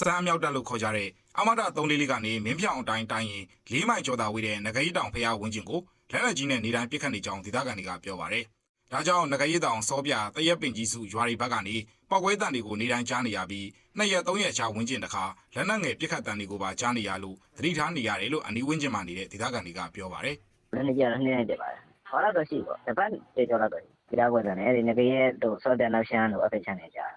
စတမ်းမြောက်တက်လို့ခေါ်ကြတဲ့အမတာ344ကနေမင်းပြောင်အတိုင်းတိုင်းရင်၄မိုင်ကျော်သာဝေးတဲ့ငကကြီးတောင်ဖျားဝင်းကျင်ကိုလက်နက်ကြီးနဲ့နေတိုင်းပစ်ခတ်နေကြောင်းဒေသခံတွေကပြောပါတယ်။ဒါကြောင့်ငကကြီးတောင်စောပြတရက်ပင်ကြီးစုရွာတွေဘက်ကနေပောက်ကွဲတန်တွေကိုနေတိုင်းကြားနေရပြီးနှစ်ရက်သုံးရက်ချဝင်းကျင်တခါလက်နက်ငယ်ပစ်ခတ်တန်တွေကိုပါကြားနေရလို့သတိထားနေရတယ်လို့အနီးဝင်းကျင်မှာနေတဲ့ဒေသခံတွေကပြောပါတယ်။လည်းနေကြတော့နှင်းနေတယ်ပါတယ်ဟောတော့ရှိပေါ့တပတ်တေကျော်တော့ဒီတော့ကွယ်တယ်အဲ့ဒီငကရဲ့တို့ဆော့တဲ့နောက်ရှမ်းတို့အပိတ်ချမ်းနေကြတယ်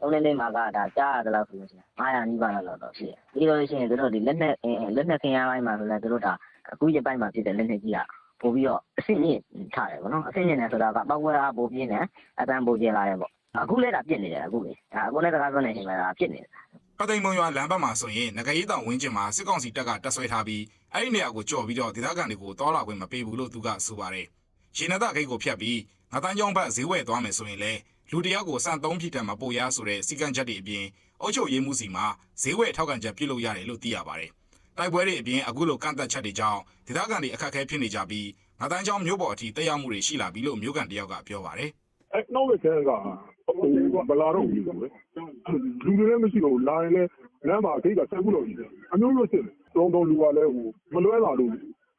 သုံးလေးလေးမှာကဒါကြားရတယ်လို့ဆိုလို့ရှိရင်900နီးပါးလောက်တော့ရှိတယ်ပြီးတော့ရှိရင်တို့ဒီလက်နဲ့လက်နဲ့ခင်းရပိုင်းမှာဆိုလည်းတို့ဒါအခုရပိုင်းမှာဖြစ်တဲ့လက်နဲ့ကြီးကပို့ပြီးတော့အဆင့်မြင့်ထားတယ်ဗောနော်အဆင့်မြင့်တယ်ဆိုတာကပောက်ကွဲအားပို့ပြင်းတယ်အတန်းပို့ကျလာတယ်ပေါ့အခုလည်းဒါပြစ်နေတယ်အခုလေဒါအခုလည်းတကားစွန်းနေချိန်မှာဒါပြစ်နေတယ်ပသိမ်မုံရွာလမ်းဘက်မှာဆိုရင်ငကရေးတောင်ဝင်းကျင်မှာစစ်ကောင်စီတပ်ကတပ်ဆွဲထားပြီးအဲ့ဒီနေရာကိုကြော်ပြီးတော့ဒေသခံတွေကိုတောလာခွင့်မပေးဘူးလို့သူကဆိုပါတယ်။ရေနသက်ဂိတ်ကိုဖျက်ပြီးငါတန်းကျောင်းဘက်ဈေးဝယ်သွားမယ်ဆိုရင်လေ လူတယောက်ကိုစံသုံးဖြစ်တယ်မပို့ရဆိုတဲ့စီကံချက်တွေအပြင်အုပ်ချုပ်ရေးမှုစီမှာဈေးဝယ်ထောက်ခံချက်ပြုလုပ်ရတယ်လို့သိရပါတယ်။တိုက်ပွဲတွေအပြင်အခုလိုကန့်သက်ချက်တွေကြောင့်ဒေသခံတွေအခက်အခဲဖြစ်နေကြပြီးငါတန်းကျောင်းမြို့ပေါ်အထိတက်ရောက်မှုတွေရှိလာပြီလို့မြို့ကန်တယောက်ကပြောပါတယ်။အဲနောက်တစ်ဆက်ကဘလာတော့ဘူးလေလူတွေလည်းမရှိတော့လာရင်လည်းလမ်းမှာအခိတ်ကဆက်ခုလို့ရှိတယ်အမျိုးမျိုးစစ်တုံးတုံးလူကလည်းဟိုမလွဲလာလို့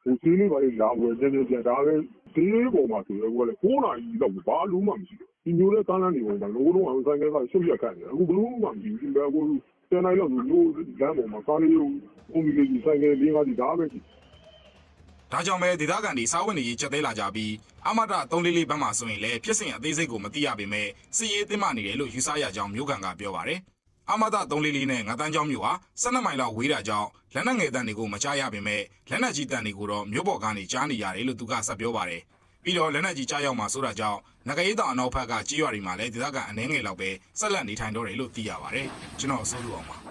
ဟိုဈေးလေးပါလေလာဝယ်နေနေပြန်ဒါပဲဈေးပေါ်မှာဆိုတော့ဟိုကလည်း9နာရီတော့ဘာလို့မှမရှိဘူး ဒီမျိုးနဲ့ကမ်းလန်းနေပေါ်မှာလုံးလုံးအောင်ဆိုင်ကရှုပ်ရက်ခံတယ်အခုဘလို့မှမရှိဘူးဒီကကိုတန်တိုင်းလောက်လို့လမ်းပေါ်မှာကားလေးကိုအုံးကြီးလေးဆိုင်ကလေးငါးစီဒါပဲရှိဒါကြောင့်ပဲဒေသခံတွေစားဝတ်နေရေးချက်သေးလာကြပြီးအမတ344ဘက်မှာဆိုရင်လည်းဖြစ်စဉ်အသေးစိတ်ကိုမသိရပေမဲ့စီရေးသိမ်းမနေတယ်လို့ယူဆရကြောင်းမြို့ကန်ကပြောပါတယ်။အမတ344နဲ့ငါတန်းကျောင်းမြို့ဟာ12မိုင်လောက်ဝေးတာကြောင့်လက်နက်ငယ်တန်တွေကိုမကြားရပေမဲ့လက်နက်ကြီးတန်တွေကိုတော့မြို့ပေါ်ကနေကြားနေရတယ်လို့သူကဆက်ပြောပါတယ်။ ပြီးတော့လက်နက်ကြီးကြားရောက်မှာဆိုတာကြောင့်ငကရေးတောင်အနောက်ဘက်ကကြေးရွာတွေမှာလည်းဒေသခံအနှဲငယ်လောက်ပဲဆက်လက်နေထိုင်တော့တယ်လို့သိရပါတယ်။ကျွန်တော်အစိုးရအောင်ပါ